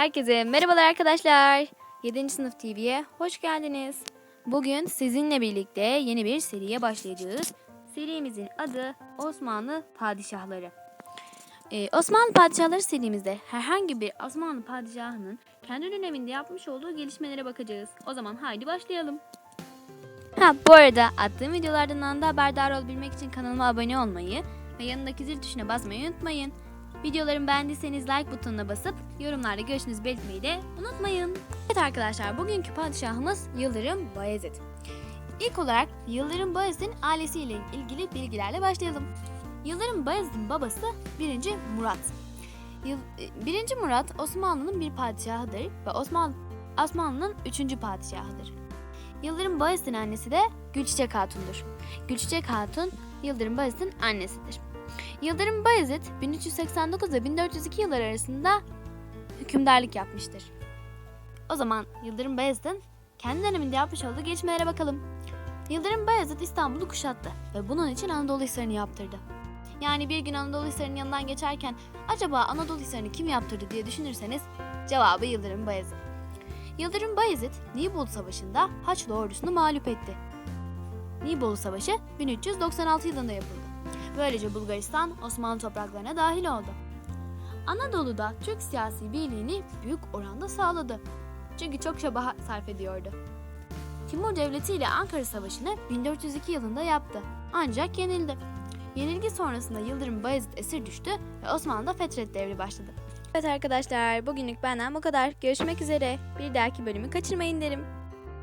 Herkese merhabalar arkadaşlar. 7. sınıf TV'ye hoş geldiniz. Bugün sizinle birlikte yeni bir seriye başlayacağız. Serimizin adı Osmanlı Padişahları. Ee, Osmanlı Padişahları serimizde herhangi bir Osmanlı padişahının kendi döneminde yapmış olduğu gelişmelere bakacağız. O zaman haydi başlayalım. Ha bu arada attığım videolardan anında haberdar olabilmek için kanalıma abone olmayı ve yanındaki zil tuşuna basmayı unutmayın. Videolarımı beğendiyseniz like butonuna basıp yorumlarda görüşünüzü belirtmeyi de unutmayın. Evet arkadaşlar bugünkü padişahımız Yıldırım Bayezid. İlk olarak Yıldırım Bayezid'in ailesiyle ilgili bilgilerle başlayalım. Yıldırım Bayezid'in babası 1. Murat. Yıl- 1. Murat Osmanlı'nın bir padişahıdır ve Osmanlı Osmanlı'nın 3. padişahıdır. Yıldırım Bayezid'in annesi de Gülçiçek Hatun'dur. Gülçiçek Hatun Yıldırım Bayezid'in annesidir. Yıldırım Bayezid 1389 ve 1402 yılları arasında hükümdarlık yapmıştır. O zaman Yıldırım Bayezid'in kendi döneminde yapmış olduğu gelişmelere bakalım. Yıldırım Bayezid İstanbul'u kuşattı ve bunun için Anadolu Hisarı'nı yaptırdı. Yani bir gün Anadolu Hisarı'nın yanından geçerken acaba Anadolu Hisarı'nı kim yaptırdı diye düşünürseniz cevabı Yıldırım Bayezid. Yıldırım Bayezid Nibolu Savaşı'nda Haçlı ordusunu mağlup etti. Nibolu Savaşı 1396 yılında yapıldı. Böylece Bulgaristan Osmanlı topraklarına dahil oldu. Anadolu'da Türk siyasi birliğini büyük oranda sağladı. Çünkü çok çaba sarf ediyordu. Timur Devleti ile Ankara Savaşı'nı 1402 yılında yaptı. Ancak yenildi. Yenilgi sonrasında Yıldırım Bayezid esir düştü ve Osmanlı'da Fetret Devri başladı. Evet arkadaşlar bugünlük benden bu kadar. Görüşmek üzere. Bir dahaki bölümü kaçırmayın derim.